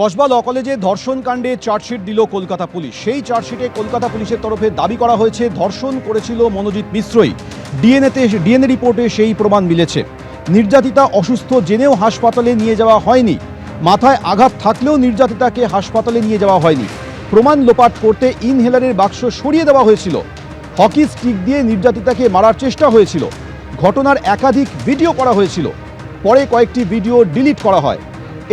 কসবা ল কলেজে ধর্ষণ কাণ্ডে চার্জশিট দিল কলকাতা পুলিশ। সেই চার্জশিটে কলকাতা পুলিশের তরফে দাবি করা হয়েছে, ধর্ষণ করেছিল মনোজিৎ মিশ্রই। ডিএনএতে ডিএনএ রিপোর্টে সেই প্রমাণ মিলেছে। নির্যাতিতা অসুস্থ জেনেও হাসপাতালে নিয়ে যাওয়া হয়নি। মাথায় আঘাত থাকলেও নির্যাতিতাকে হাসপাতালে নিয়ে যাওয়া হয়নি। প্রমাণ লোপাট করতে ইনহেলারের বাক্স সরিয়ে দেওয়া হয়েছিল। হকি স্টিক দিয়ে নির্যাতিতাকে মারার চেষ্টা হয়েছিল। ঘটনার একাধিক ভিডিও করা হয়েছিল। পরে কয়েকটি ভিডিও ডিলিট করা হয়।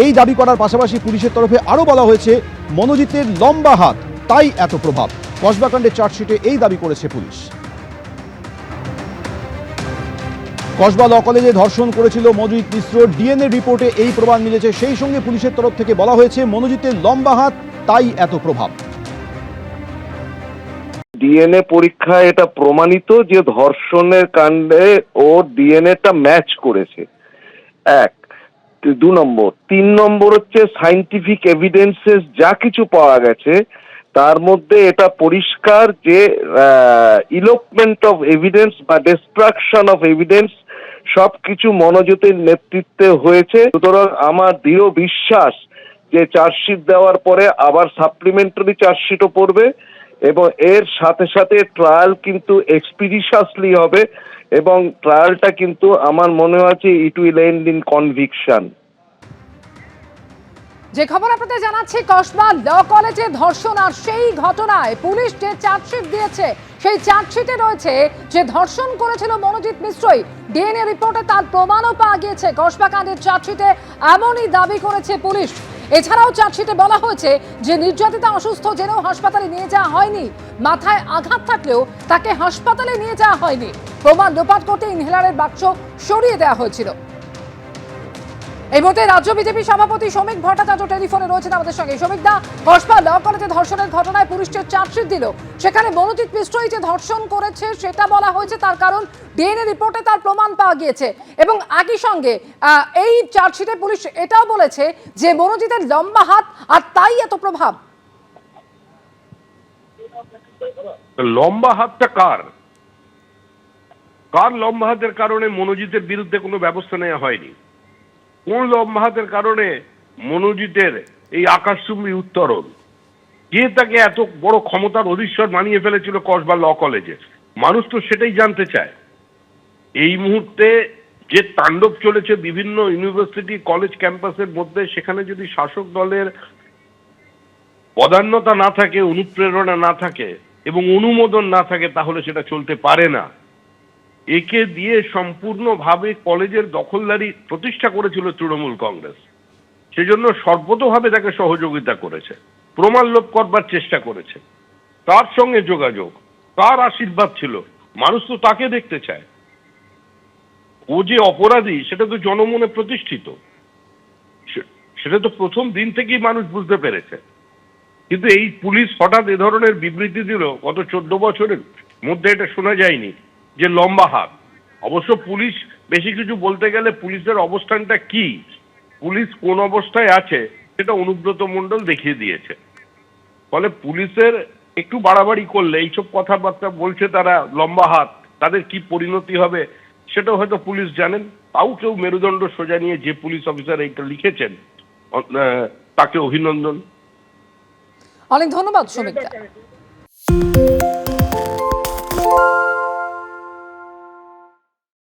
এই দাবি করার পাশাপাশি পুলিশের তরফে আরও বলা হয়েছে, মনোজিতের লম্বা হাত, তাই এত প্রভাব। কসবাকাণ্ডের চার্জশিটে এই দাবি করেছে পুলিশ। কসবা ল কলেজে ধর্ষণ করেছিল মনোজিৎ মিশ্র। ডিএনএ রিপোর্টে এই প্রমাণ মিলেছে। সেই সঙ্গে পুলিশের তরফ থেকে বলা হয়েছে, মনোজিতের লম্বা হাত, তাই এত প্রভাব। ডিএনএ পরীক্ষায় এটা প্রমাণিত যে ধর্ষণের কাণ্ডে ও ডিএনএটা ম্যাচ করেছে। এক দু নম্বর। তিন নম্বর হচ্ছে সাইন্টিফিক এভিডেন্সেস যা কিছু পাওয়া গেছে, তার মধ্যে এটা পরিষ্কার যে ইলোপমেন্ট অফ এভিডেন্স বা ডিস্ট্রাকশন অফ এভিডেন্স সব কিছু মনোযোগের নেতৃত্বে হয়েছে। সুতরাং আমার দৃঢ় বিশ্বাস যে চার্জশিট দেওয়ার পরে আবার সাপ্লিমেন্টারি চার্জশিটও পড়বে। এবং এর সাথে সাথে ট্রায়াল কিন্তু এক্সপিরিশাসলি হবে এবং ট্রায়ালটা কিন্তু আমার মনে হচ্ছে it will end in conviction যে খবর আপনাদের জানাচ্ছি, কসবা ল কলেজে ধর্ষণ আর সেই ঘটনায় পুলিশ যে চার্জশিট দিয়েছে, সেই চার্জশিটে রয়েছে যে ধর্ষণ করেছিল মনোজিৎ মিশ্রই। ডিএনএ রিপোর্টে তার প্রমাণও পাওয়া গিয়েছে। কসবা কাণ্ডের চার্জশিটে এমনই দাবি করেছে পুলিশ। এছাড়াও চার্জশিটে বলা হয়েছে যে নির্যাতিতা অসুস্থ জেনেও হাসপাতালে নিয়ে যাওয়া হয়নি। মাথায় আঘাত থাকলেও তাকে হাসপাতালে নিয়ে যাওয়া হয়নি। প্রমাণ লোপাট করতে ইনহেলারের বাক্স সরিয়ে দেওয়া হয়েছিল। এই মুহূর্তে রাজ্য বিজেপি সভাপতি শ্রমিক ভট্টাচার্য টেলিফোনে রয়েছেন আমাদের সঙ্গে। শ্রমিক দা কসবা ল কলেজে ধর্ষণের ঘটনায় পুলিশ যে চার্জশিট দিল, সেখানে মনোজিৎ মিশ্রই যে ধর্ষণ করেছে, সেটা বলা হয়েছে তার কারণ ডিএনএ রিপোর্টে তার প্রমাণ পাওয়া গিয়েছে। এবং একই সঙ্গে এই চার্জশিটে পুলিশ এটাও বলেছে যে মনোজিতের লম্বা হাত আর তাই এত প্রভাব। লম্বা হাতটা কার? কার লম্বা হাতের কারণে মনোজিতের বিরুদ্ধে কোনো ব্যবস্থা নেওয়া হয়নি? কোন লম্বা হাতের কারণে মনোজিতের এই আকাশচুম্বী উত্তরণ। কে তাকে এত বড় ক্ষমতার অধীশ্বর মানিয়ে ফেলেছিল কসবা ল কলেজে? মানুষ তো সেটাই জানতে চায়। এই মুহূর্তে যে তাণ্ডব চলেছে বিভিন্ন ইউনিভার্সিটি কলেজ ক্যাম্পাসের মধ্যে, সেখানে যদি শাসক দলের পদান্যতা না থাকে, অনুপ্রেরণা না থাকে এবং অনুমোদন না থাকে, তাহলে সেটা চলতে পারে না। একে দিয়ে সম্পূর্ণভাবে কলেজের দখলদারি প্রতিষ্ঠা করেছিল তৃণমূল কংগ্রেস। সেজন্য সর্বতভাবে তাকে সহযোগিতা করেছে, প্রমাণ লোপ করবার চেষ্টা করেছে। তার সঙ্গে যোগাযোগ, তার আশীর্বাদ ছিল, মানুষ তো তাকে দেখতে চায়। ও যে অপরাধী, সেটা তো জনমনে প্রতিষ্ঠিত। সেটা তো প্রথম দিন থেকেই মানুষ বুঝতে পেরেছে। কিন্তু এই পুলিশ হঠাৎ এ ধরনের বিবৃতি দিল, গত চোদ্দ বছরের মধ্যে এটা শোনা যায়নি। যে লম্বা হাত। অবশ্য পুলিশ, বেশি কিছু বলতে গেলে পুলিশের অবস্থানটা কি? পুলিশ কোন অবস্থায় আছে সেটা অনুব্রত মণ্ডল দেখিয়ে দিয়েছে। ফলে পুলিশের একটু বাড়াবাড়ি করলে, এইসব কথাবার্তা বলছে তারা, লম্বা হাত, তাদের কি পরিণতি হবে, সেটা হয়তো পুলিশ জানেন। তাও কেউ মেরুদণ্ড সোজা নিয়ে যে পুলিশ অফিসার এইটা লিখেছেন তাকে অভিনন্দন। অনেক ধন্যবাদ শ্রমিক দা